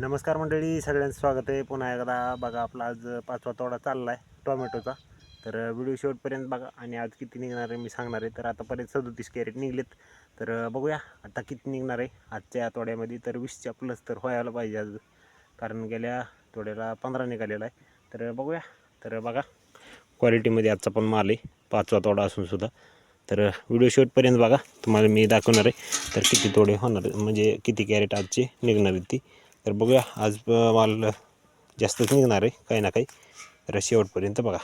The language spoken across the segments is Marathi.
नमस्कार मंडळी सगळ्यांचं स्वागत आहे. पुन्हा एकदा बघा आपला आज पाचवा तोडा चालला आहे टोमॅटोचा. तर व्हिडिओ शेवटपर्यंत बघा आणि आज किती निघणार आहे मी सांगणार आहे. तर आतापर्यंत सदोतीस कॅरेट निघलेत. तर बघूया आता किती निघणार आहे आजच्या तोड्यामध्ये. तर वीसच्या प्लस तर व्हायला पाहिजे आज. कारण गेल्या थोड्याला पंधरा निघालेला आहे. तर बघूया. तर बघा क्वालिटीमध्ये आजचा पण माल आहे. पाचवा तोडा असून सुद्धा. तर व्हिडिओ शेवटपर्यंत बघा. तुम्हाला मी दाखवणार आहे. तर किती तोडे होणार म्हणजे किती कॅरेट आजचे निघणार आहेत ती. तर बघूया आज अ, माल जास्तच निघणार आहे काही ना काही. तर शेवटपर्यंत बघा.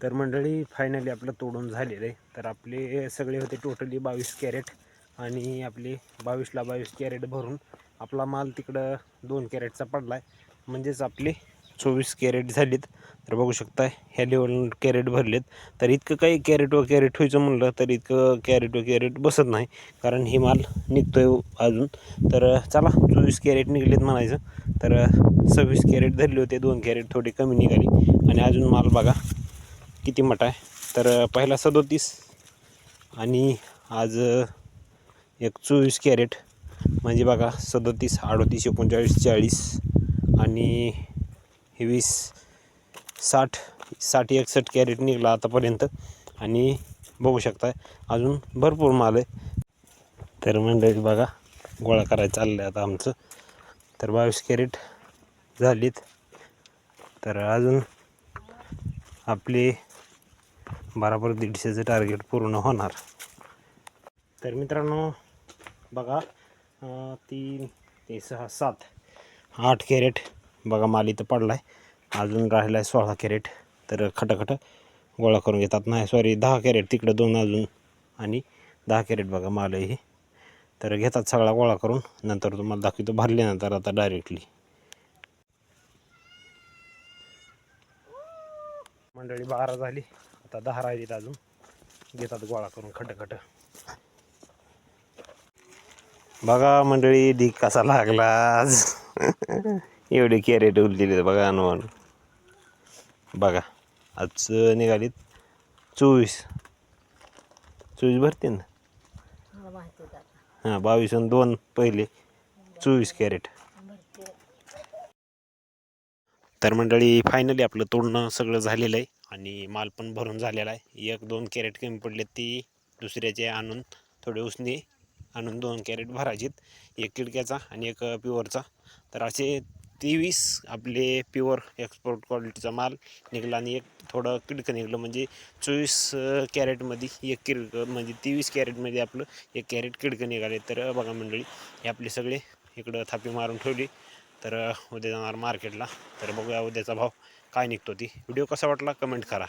तर मंडळी फायनली आपलं तोडून झालेलं आहे. तर आपले सगळे होते टोटली बावीस कॅरेट आणि आपले बावीसला बावीस कॅरेट भरून आपला माल तिकडं दोन कॅरेटचा पडला आहे म्हणजेच आपले चोवीस कॅरेट झालेत. तर बघू शकता ह्या लेवल कॅरेट भरलेत. तर इतकं काही कॅरेट व कॅरेट व्हायचं म्हणलं तर इतकं कॅरेट व कॅरेट बसत नाही. कारण हे माल निघतो आहे अजून. तर चला चोवीस कॅरेट निघलेत म्हणायचं. तर सव्वीस कॅरेट धरले होते दोन कॅरेट थोडी कमी निघाली. आणि अजून माल बघा किती मोठा आहे. तर पहिला सदोतीस आणि आज एक चोवीस कॅरेट. म्हणजे बघा सदोतीस अडोतीस एकोणचाळीस चाळीस आणि हे वीस साठ साठ एकसष्ट कॅरेट निघला आतापर्यंत. आणि बघू शकता अजून भरपूर माल आहे. तर मंडळी बघा गोळा करायचं चाललं आहे आता आमचं. तर बावीस कॅरेट झालीत. तर अजून आपले बराबर दीडशेचं टार्गेट पूर्ण होणार. तर मित्रांनो बघा तीन ते सहा सात आठ कॅरेट बघा माल इथं पडला आहे अजून राहिला आहे सोळा कॅरेट. तर खटाखट गोळा करून घेतात. नाही सॉरी दहा कॅरेट तिकडं दोन अजून. आणि दहा कॅरेट बघा माल आहे हे. तर घेतात सगळा गोळा करून. नंतर तुम्हाला दाखवतो भरल्यानंतर आता डायरेक्टली मंडळी बारा झाली. आता दहा राहिलीत अजून. घेतात गोळा करून खटखट. बघा मंडळी ढीक कसा लागला आज. एवढे कॅरेट उरलेले बघा अनुमान बघा आज निघालीत चोवीस. चोवीस भरते ना? हां बावीस आणि दोन पहिले. चोवीस कॅरेट. तर मंडळी फायनली आपलं तोडणं सगळं झालेलं आहे आणि माल पण भरून झालेला आहे. एक दोन कॅरेट कमी पडले ती दुसऱ्याचे आणून थोडे उसने आणून दोन कॅरेट भरायचेत. एक किडक्याचा आणि एक प्युअरचा तर असे तेवीस आपले प्युअर एक्सपोर्ट क्वालिटीचा माल निघाला आणि एक थोडं किडकं निघलं. म्हणजे चोवीस कॅरेटमध्ये एक किडकं म्हणजे तेवीस कॅरेटमध्ये आपलं एक कॅरेट किडकं निघाले. तर बघा मंडळी हे आपले सगळे इकडं थापी मारून ठेवली. तर उद्या जाणार मार्केटला तर बघूया उद्याचा भाव काय निघतो ती. व्हिडिओ कसा वाटला? कमेंट करा.